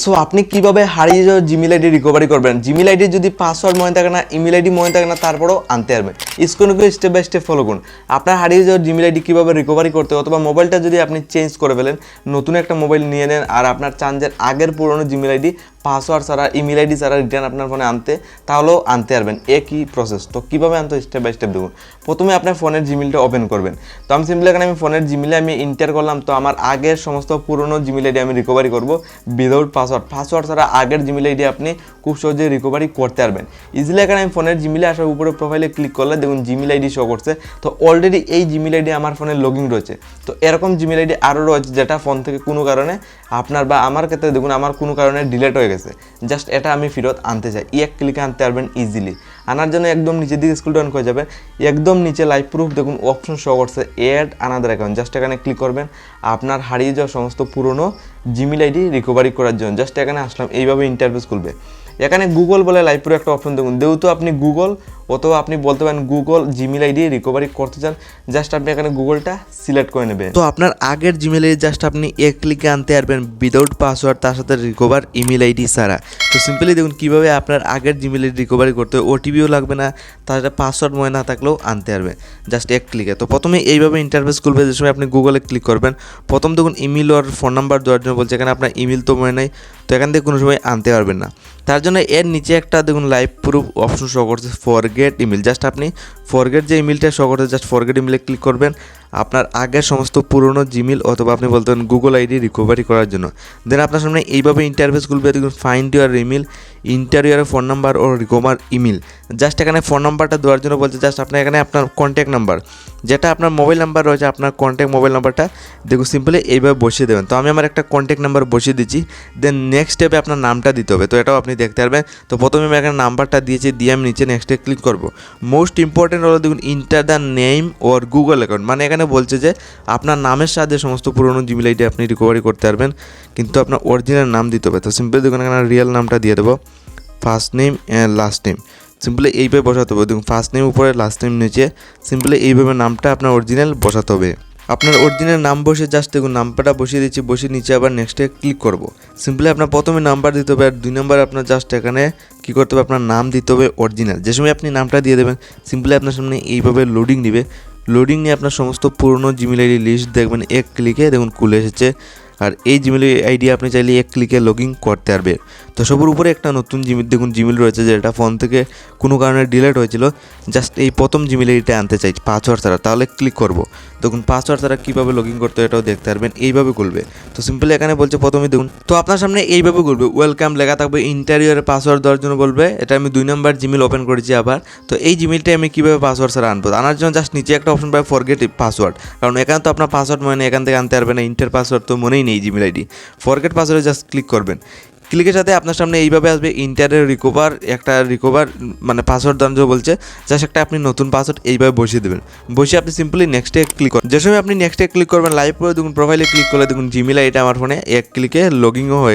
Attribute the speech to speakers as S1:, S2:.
S1: So আপনি কীভাবে হারিয়ে যাওয়া জিমেল আইডি রিকভারি করবেন? জিমেল আইডি যদি পাসওয়ার্ড মনে থাকে না ইমেল আইডি মনে থাকে না, তারপরেও আনতে পারবেন। স্ক্রিনকে স্টেপ বাই স্টেপ ফলো করুন। আপনার হারিয়ে যাওয়া জিমেল আইডি কীভাবে রিকভারি করতে অথবা মোবাইলটা যদি আপনি চেঞ্জ করে ফেলেন, নতুন একটা মোবাইল নিয়ে নেন, আর আপনার চান আগের পুরনো জিমেল আইডি পাসওয়ার্ড ছাড়া ইমেল আইডি ছাড়া রিটার্ন আপনার ফোনে আনতে, তাহলেও আনতে পারবেন। একই প্রসেস তো কীভাবে আনতে স্টেপ বাই স্টেপ দেখুন। প্রথমে আপনার ফোনের জিমেলটা ওপেন করবেন। তো আমি সিম্পলি এখানে আমি ফোনের জিমেলে আমি ইন্টার করলাম। তো আমার আগের সমস্ত পুরনো জিমেল আইডি আমি রিকভারি করব উইদাউট পাসওয়ার্ড পাসওয়ার্ড ছাড়া আগের জিমেল আইডি আপনি খুব সহজে রিকভারি করতে পারবেন। ইজিলি এখানে আমি ফোনের জিমেলে আসার উপরে প্রোফাইলে ক্লিক করলে দেখুন জিমেল আইডি শো করছে। তো অলরেডি এই জিমেল আইডি আমার ফোনে লগিং রয়েছে। তো এরকম জিমেল আইডি আরও রয়েছে যেটা ফোন থেকে কোনো কারণে আপনার বা আমার ক্ষেত্রে দেখুন, আমার কোনো কারণে ডিলেট হয়ে গেছে। জাস্ট এটা আমি ফেরত আনতে চাই। ই এক ক্লিকে আনতে পারবেন ইজিলি আনার জন্য একদম নিচের দিকে স্কুল ডাউন করে যাবেন। একদম নিচে লাইভ প্রুফ দেখুন অপশন শো করছে অ্যাড আনাদার অ্যাকাউন্ট জাস্ট এখানে ক্লিক করবেন। আপনার হারিয়ে যাওয়া সমস্ত পুরনো জিমেল আইডি রিকভারি করার জন্য। জাস্ট এখানে আসলাম। এইভাবে ইন্টারভিউ খুলবে। এখানে গুগল বলে লাইভ প্রো একটা অপশন দেখুন। যেহেতু আপনি গুগল অথবা আপনি বলতে পারেন গুগল জিমেল আইডি রিকভারি করতে চান জাস্ট আপনি এখানে গুগলটা সিলেক্ট করে নেবেন। তো আপনার আগের জিমেল আইডি জাস্ট আপনি এক ক্লিকে আনতে পারবেন উইদাউট পাসওয়ার্ড তার সাথে রিকভার ইমেল আইডি ছাড়া। তো সিম্পলি দেখুন কীভাবে আপনার আগের জিমেল আইডি রিকভারি করতে হবে ওটিপিও লাগবে না, তার সাথে পাসওয়ার্ড মনে না থাকলেও আনতে পারবেন জাস্ট এক ক্লিকে তো প্রথমে এইভাবে ইন্টারফেস খুলবে, যে সময় আপনি গুগলে ক্লিক করবেন। প্রথম দেখুন ইমেল আর ফোন নাম্বার দেওয়ার জন্য বলছে, এখানে আপনার ইমেল তো মনে নাই, তো এখান থেকে কোনো সময় আনতে পারবেন না। তার জন্য এর নিচে একটা দেখুন লাইভ প্রুফ অপশন শো করছে ফরগেট ইমেল জাস্ট আপনি ফরগেট যে ইমেলটা শো করতে জাস্ট ফরগেট ইমেলে ক্লিক করবেন। আপনার আগের সমস্ত পুরনো জিমেল অথবা আপনি বলতে পারেন গুগল আইডি রিকভারি করার জন্য। দেন আপনার সামনে এইভাবে ইন্টারভেস খুলবে, দেখুন find your email enter your phone number or recover email just এখানে ফোন নাম্বারটা দেওয়ার জন্য বলছে জাস্ট আপনার এখানে আপনার কন্ট্যাক্ট নাম্বার যেটা আপনার মোবাইল নাম্বার রয়েছে, আপনার কন্ট্যাক্ট মোবাইল নাম্বারটা দেখুন সিম্পলি এইভাবে বসিয়ে দেবেন। তো আমি আমার একটা কন্ট্যাক্ট নাম্বার বসিয়ে দিচ্ছি। দেন নেক্সট স্টেপে আপনার নামটা দিতে হবে। তো এটাও আপনি দেখতে পারবেন। তো প্রথমে আমি এখানে নাম্বারটা দিয়েছি, দিয়ে আমি নিচে নেক্সটে ক্লিক করব। মোস্ট ইম্পর্টেন্ট হলো, দেখুন enter the name or Google account মানে এখানে বলছে যে, আপনার নামের সাথে সমস্ত পুরনো জিমেল আইডি আপনি রিকভারি করতে পারবেন, কিন্তু আপনার অরিজিনাল নাম দিতে হবে। তো সিম্পলি দেখুন, এখানে রিয়েল নামটা দিয়ে দেবো। First name and last name simply এইভাবে বসাতে হবে। দেখুন ফার্স্ট নেম উপরে লাস্ট নেম নিচে। সিম্পলি এইভাবে নামটা আপনার অরিজিনাল বসাতে হবে। আপনার অরিজিনাল নাম বসে জাস্ট দেখুন, নাম্বারটা বসিয়ে দিচ্ছি, বসিয়ে নিচে আবার নেক্সটে ক্লিক করব। সিম্পলি আপনার প্রথমে নাম্বার দিতে হবে আর দুই নাম্বার আপনার জাস্ট এখানে কী করতে হবে? আপনার নাম দিতে হবে অরিজিনাল যে সময় আপনি নামটা দিয়ে দেবেন সিম্পলি আপনার সামনে এইভাবে লোডিং দিবে। লোডিং নিয়ে আপনার সমস্ত পুরনো জিমেল আইডি লিস্ট দেখবেন, এক ক্লিকে দেখুন খুলে এসেছে। আর এই জিমেল আইডি আপনি চাইলে এক ক্লিকে লগ করতে পারবে। তো সবুর উপরে একটা নতুন জিমেল দেখুন জিমেল রয়েছে, যেটা ফোন থেকে কোনো কারণে ডিলেট হয়েছিল। জাস্ট এই প্রথম জিমেল আইডিটা আনতে চাই পাসওয়ার্ড ছাড়া। তাহলে ক্লিক করব। দেখুন পাসওয়ার্ড ছাড়া কীভাবে লগ করতে এটাও দেখতে পারবেন। এইভাবে খুলবে। তো সিম্পলি এখানে বলছে প্রথমে দেখুন। তো আপনার সামনে এইভাবে করবে ওয়েলকাম লেখা থাকবে ইন্টারিয়ারে পাসওয়ার্ড দেওয়ার জন্য বলবে। এটা আমি দুই নম্বর জিমেল ওপেন করেছি আবার। তো এই জিমেলটা আমি কীভাবে পাসওয়ার্ড ছাড়া আনব? আনার জন্য জাস্ট নিচে একটা অপশন পাবে ফরগেট পাসওয়ার্ড কারণ এখানে তো আপনার পাসওয়ার্ড মনে এখান থেকে আনতে পারবে না ইন্টার পাসওয়ার্ড তো মনেই নেই জিমেল আইডি। ফরগেট পাসওয়ার্ডে জাস্ট ক্লিক করবেন। ক্লিকের সাথে আপনার সামনে এইভাবে আসবে ইন্টারের রিকভার একটা রিকভার মানে পাসওয়ার্ড দান যে বলছে জাস্ট একটা আপনি নতুন পাসওয়ার্ড এইভাবে বসিয়ে দেবেন। বসিয়ে আপনি সিম্পলি নেক্সটে ক্লিক করেন। যে সময় আপনি নেক্সটে ক্লিক করবেন লাইভ করে দেখুন প্রোফাইলে ক্লিক করলে দেখুন জিমেল আইটা আমার ফোনে এক ক্লিকে লগিংও হয়ে